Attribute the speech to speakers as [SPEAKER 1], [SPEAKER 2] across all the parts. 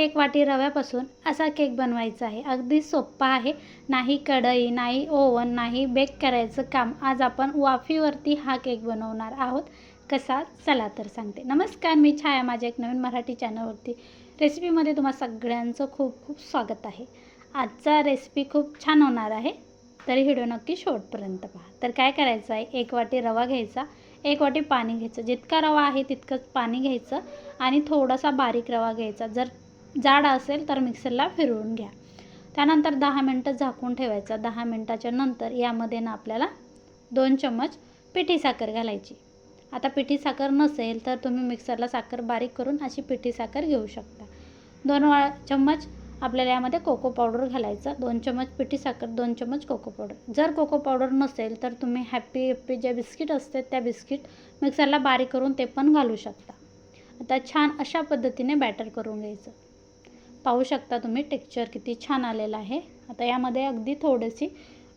[SPEAKER 1] एक वाटी रव्यापासून असा केक बनवायचा आहे. अगदी सोप्पा आहे. नाही कढई नाही ओवन नाही बेक करायचं काम. आज आपण वाफीवरती हा केक बनवणार आहोत. कसा? चला तर सांगते. नमस्कार मी छाया माझ्या एक नवीन मराठी चॅनलवरती. रेसिपीमध्ये तुम्हा सगळ्यांचं खूप खूप स्वागत आहे. आजचा रेसिपी खूप छान होणार आहे. तरी व्हिडिओ नक्की शेवटपर्यंत पहा. तर काय करायचं आहे? एक वाटी रवा घ्यायचा. एक वाटी पाणी घ्यायचं. जितका रवा आहे तितकंच पाणी घ्यायचं आणि थोडासा बारीक रवा घ्यायचा. जर जाड असेल तर मिक्सरला फिरवून घ्या. त्यानंतर दहा मिनटं झाकून ठेवायचं. दहा मिनटाच्या नंतर यामध्ये ना आपल्याला दोन चम्मच पिठी साखर घालायची. आता पिठी साखर नसेल तर तुम्ही मिक्सरला साखर बारीक करून अशी पिठी साखर घेऊ शकता. दोन वा चम्मच आपल्याला यामध्ये कोको पावडर घालायचं. दोन चम्मच पिठी साखर दोन चम्मच कोको पावडर. जर कोको पावडर नसेल तर तुम्ही हॅप्पी हॅप्पी जे बिस्किट असते त्या बिस्किट मिक्सरला बारीक करून ते पण घालू शकता. आता छान अशा पद्धतीने बॅटर करून घ्यायचं. पाहू शकता तुम्ही टेक्स्चर किती छान आलेलं आहे. आता यामध्ये अगदी थोडीशी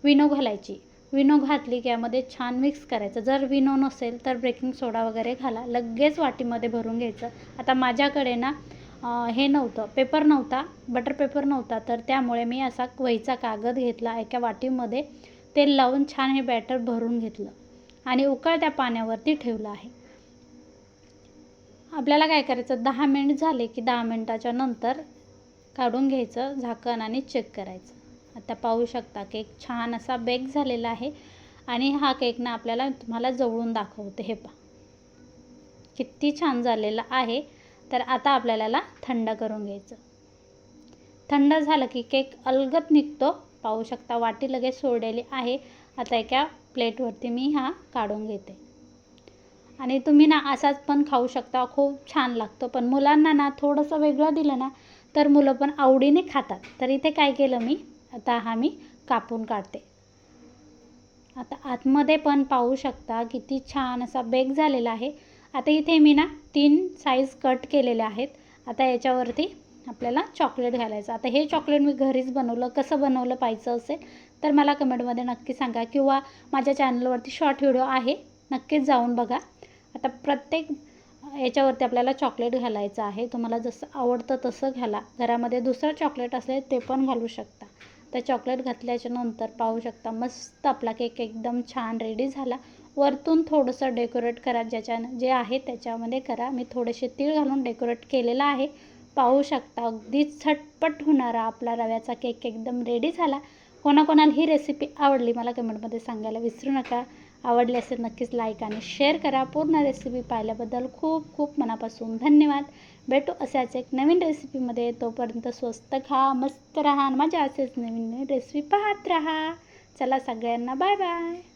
[SPEAKER 1] विनो घालायची. विनो घातली की यामध्ये छान मिक्स करायचं. जर विनो नसेल तर बेकिंग सोडा वगैरे घाला. लगेच वाटीमध्ये भरून घ्यायचं. आता माझ्याकडे ना हे नव्हतं. पेपर नव्हता. बटर पेपर नव्हता. तर त्यामुळे मी असा वहीचा कागद घेतला. एका वाटीमध्ये तेल लावून छान हे बॅटर भरून घेतलं. आणि उकळत्या पाण्यावरती ठेवलं आहे. आपल्याला काय करायचं? दहा मिनिट झाले की दहा मिनटाच्या नंतर काढून घ्यायचं झाकण आणि चेक करायचं. आता पाहू शकता केक छान असा बेक झालेला आहे आणि हा केक ना आपल्याला तुम्हाला जवळून दाखवते. हे पा किती छान झालेला आहे. तर आता आपल्याला थंड करून घ्यायचं. थंड झालं की केक अलगत निघतो. पाहू शकता वाटी लगेच सोडलेली आहे. आता एका प्लेटवरती मी हा काढून घेते. आणि तुम्ही ना असाच पण खाऊ शकता. खूप छान लागतो. पण मुलांना ना थोडंसं वेगळं दिलं ना तर मुलं पण आवडीने खातात. तर इथे काय केलं मी? आता हा मी कापून काढते. आता आतमध्ये पण पाहू शकता किती छान असा बेक झालेला आहे. आता इथे मी ना तीन साईज कट केलेले आहेत. आता याच्यावरती आपल्याला चॉकलेट घालायचं. आता हे चॉकलेट मी घरीच बनवलं. कसं बनवलं पाहिजे असेल तर मला कमेंटमध्ये नक्की सांगा. किंवा माझ्या चॅनलवरती शॉर्ट व्हिडिओ आहे. नक्कीच जाऊन बघा. आता प्रत्येक याच्यावरती आपल्याला चॉकलेट घालायचं आहे. तुम्हाला जसं आवडतं तसं घाला. घरामध्ये दुसरं चॉकलेट असेल ते पण घालू शकता. तर चॉकलेट घातल्याच्या नंतर पाहू शकता मस्त आपला केक एकदम छान रेडी झाला. वरतून थोडंसं डेकोरेट करा. ज्याच्यानं जे आहे त्याच्यामध्ये करा. मी थोडेसे तीळ घालून डेकोरेट केलेलं आहे. पाहू शकता अगदी झटपट होणारा आपला रव्याचा केक एकदम रेडी झाला. कोणाकोणाला ही रेसिपी आवडली मला कमेंटमध्ये सांगायला विसरू नका. आवडले असेल नक्कीच लाईक आणि शेअर करा. पूर्ण रेसिपी पाहिल्याबद्दल खूप खूप मनापासून धन्यवाद. भेटू अशाच एक नवीन रेसिपीमध्ये तोपर्यंत स्वस्त खा मस्त राहा आणि माझ्या असेच नवीन नवीन रेसिपी पाहत राहा. चला सगळ्यांना बाय बाय